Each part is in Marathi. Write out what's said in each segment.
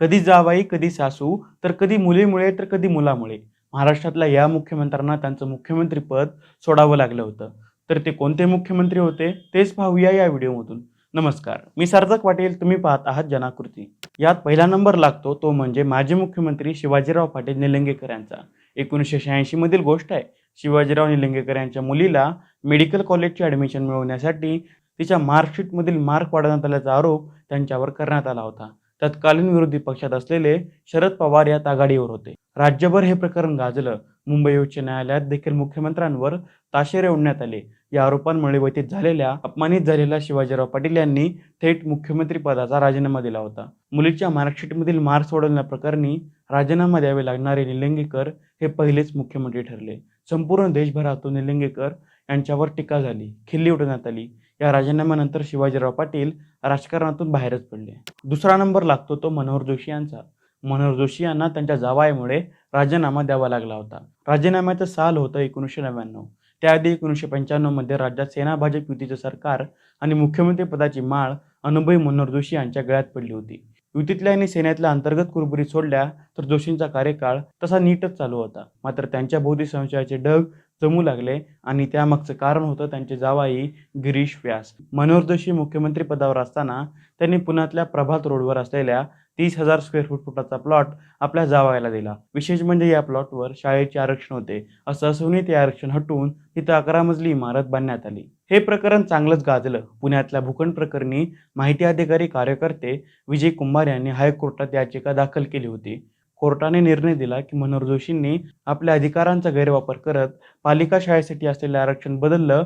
कधी जावाई कधी सासू तर कधी मुलीमुळे तर कधी मुलामुळे. महाराष्ट्रातल्या या मुख्यमंत्र्यांना त्यांचं मुख्यमंत्रीपद सोडावं लागलं होतं. तर ते कोणते मुख्यमंत्री होते तेच पाहूया या व्हिडिओमधून. नमस्कार. मी सार्थक पाटील तुम्ही पाहत आहात जनाकृती. यात पहिला नंबर लागतो तो म्हणजे माजी मुख्यमंत्री शिवाजीराव पाटील निलंगेकर यांचा. एकोणीसशे शहाऐंशी मधील गोष्ट आहे. शिवाजीराव निलंगेकर यांच्या मुलीला मेडिकल कॉलेजची ॲडमिशन मिळवण्यासाठी तिच्या मार्कशीटमधील मार्क वाढवण्यात आल्याचा आरोप त्यांच्यावर करण्यात आला होता. तत्कालीन विरोधी पक्षात असलेले शरद पवार यात आघाडीवर होते. राज्यभर हे प्रकरण गाजलं. मुंबई उच्च न्यायालयात देखील मुख्यमंत्र्यांवर ताशेरे ओढण्यात आले. या आरोपांमुळे व्यतीत झालेल्या अपमानित झालेल्या शिवाजीराव पाटील यांनी थेट मुख्यमंत्री पदाचा राजीनामा दिला होता. मुलीच्या मार्कशीटमधील मार्क्स सोडवण्याप्रकरणी राजीनामा द्यावे लागणारे निलंगेकर हे पहिलेच मुख्यमंत्री ठरले. संपूर्ण देशभरातून निलंगेकर यांच्यावर टीका झाली. खिल्ली उडवण्यात आली. या राजीनाम्यानंतर शिवाजीराव पाटील राजकारणातून बाहेरच पडले. दुसरा नंबर लागतो तो मनोहर जोशी यांचा. मनोहर जोशी यांना त्यांच्या जावायामुळे राजीनामा द्यावा लागला होता. राजीनाम्याचं साल होतं एकोणीसशे नव्याण्णव. त्याआधी एकोणीसशे पंच्याण्णवमध्ये राज्यात सेना भाजप युतीचं सरकार आणि मुख्यमंत्री पदाची माळ अनुभवी मनोहर जोशी यांच्या गळ्यात पडली होती. युतीतल्या आणि सेनेतल्या अंतर्गत कुरबुरी सोडल्या तर जोशींचा कार्यकाळ तसा नीटच चालू होता. मात्र त्यांच्या बौद्धिक संशयाचे ढग जमू लागले आणि त्यामागचं कारण होतं त्यांचे जावाई गिरीश व्यास. मनोहर जोशी मुख्यमंत्री पदावर असताना त्यांनी पुण्यातल्या प्रभात रोडवर असलेल्या तीस हजार स्क्वेअर फूट फुटाचा प्लॉट आपल्या जावायला दिला. विशेष म्हणजे या प्लॉटवर शाळेचे आरक्षण होते. असं असूनही ते आरक्षण हटवून तिथं अकरा मजली इमारत बांधण्यात आली. हे प्रकरण चांगलंच गाजलं. पुण्यातल्या भूखंड प्रकरणी माहिती अधिकारी कार्यकर्ते विजय कुंभार यांनी हायकोर्टात याचिका दाखल केली होती. कोर्टाने निर्णय दिला की मनोहर जोशींनी आपल्या अधिकारांचा गैरवापर करत पालिका शाळेसाठी असलेले आरक्षण बदललं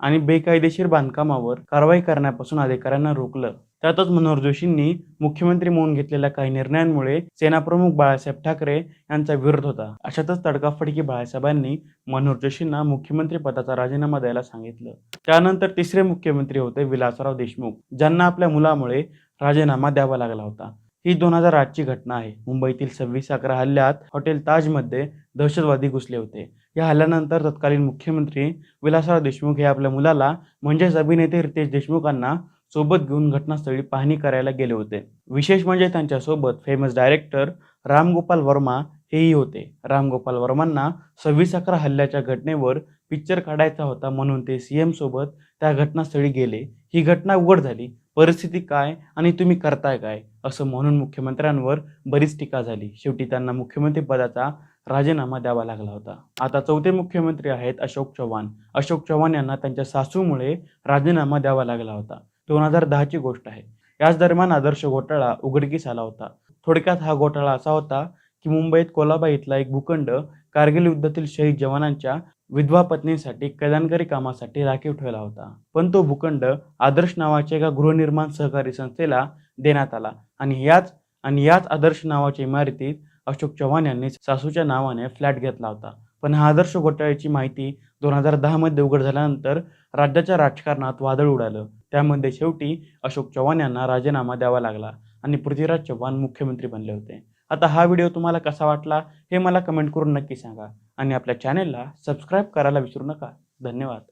आणि बेकायदेशीर बांधकामावर कारवाई करण्यापासून अधिकाऱ्यांना रोखलं. त्यातच मनोहर जोशींनी मुख्यमंत्री म्हणून घेतलेल्या काही निर्णयांमुळे सेनाप्रमुख बाळासाहेब ठाकरे यांचा विरोध होता. अशातच तडकाफडकी बाळासाहेबांनी मनोहर जोशींना मुख्यमंत्री पदाचा राजीनामा द्यायला सांगितलं. त्यानंतर तिसरे मुख्यमंत्री होते विलासराव देशमुख ज्यांना आपल्या मुलामुळे राजीनामा द्यावा लागला होता. ही दोन हजार आठची घटना आहे. मुंबईतील सव्वीस अकरा हल्ल्यात हॉटेल ताजमध्ये दहशतवादी घुसले होते. या हल्ल्यानंतर तत्कालीन मुख्यमंत्री विलासराव देशमुख हे आपल्या मुलाला म्हणजेच अभिनेते रितेश देशमुखांना सोबत घेऊन घटनास्थळी पाहणी करायला गेले होते. विशेष म्हणजे त्यांच्यासोबत फेमस डायरेक्टर रामगोपाल वर्मा हेही होते. रामगोपाल वर्मांना सव्वीस अकरा हल्ल्याच्या घटनेवर पिक्चर काढायचा होता म्हणून ते सी सोबत त्या घटनास्थळी गेले. ही घटना उघड झाली. परिस्थिती काय आणि तुम्ही करताय काय? असं म्हणून मुख्यमंत्र्यांवर बरीच टीका झाली. शेवटी त्यांना मुख्यमंत्री पदाचा राजीनामा द्यावा लागला होता. आता चौथे मुख्यमंत्री आहेत अशोक चव्हाण. अशोक चव्हाण यांना त्यांच्या सासूमुळे राजीनामा द्यावा लागला होता. दोन हजार दहाची गोष्ट आहे. याच दरम्यान आदर्श घोटाळा उघडकीस आला होता. थोडक्यात हा घोटाळा असा होता की मुंबईत कोलाबा इथला एक भूखंड कारगिल युद्धातील शहीद जवानांच्या विधवा पत्नीसाठी कल्याणकारी कामासाठी राखीव ठेवला होता. पण तो भूखंड आदर्श नावाच्या एका गृहनिर्माण सहकारी संस्थेला देण्यात आला आणि याच आणि याच आदर्श नावाच्या इमारतीत अशोक चव्हाण यांनी सासूच्या नावाने फ्लॅट घेतला होता. पण हा आदर्श घोटाळ्याची माहिती दोन हजार दहामध्ये उघड झाल्यानंतर राज्याच्या राजकारणात वादळ उडालं. त्यामध्ये शेवटी अशोक चव्हाण यांना राजीनामा द्यावा लागला आणि पृथ्वीराज चव्हाण मुख्यमंत्री बनले होते. आता हा व्हिडिओ तुम्हाला कसा वाटला हे मला कमेंट करून नक्की सांगा. आणि आपल्या चॅनेलला सबस्क्राईब करायला विसरू नका. धन्यवाद.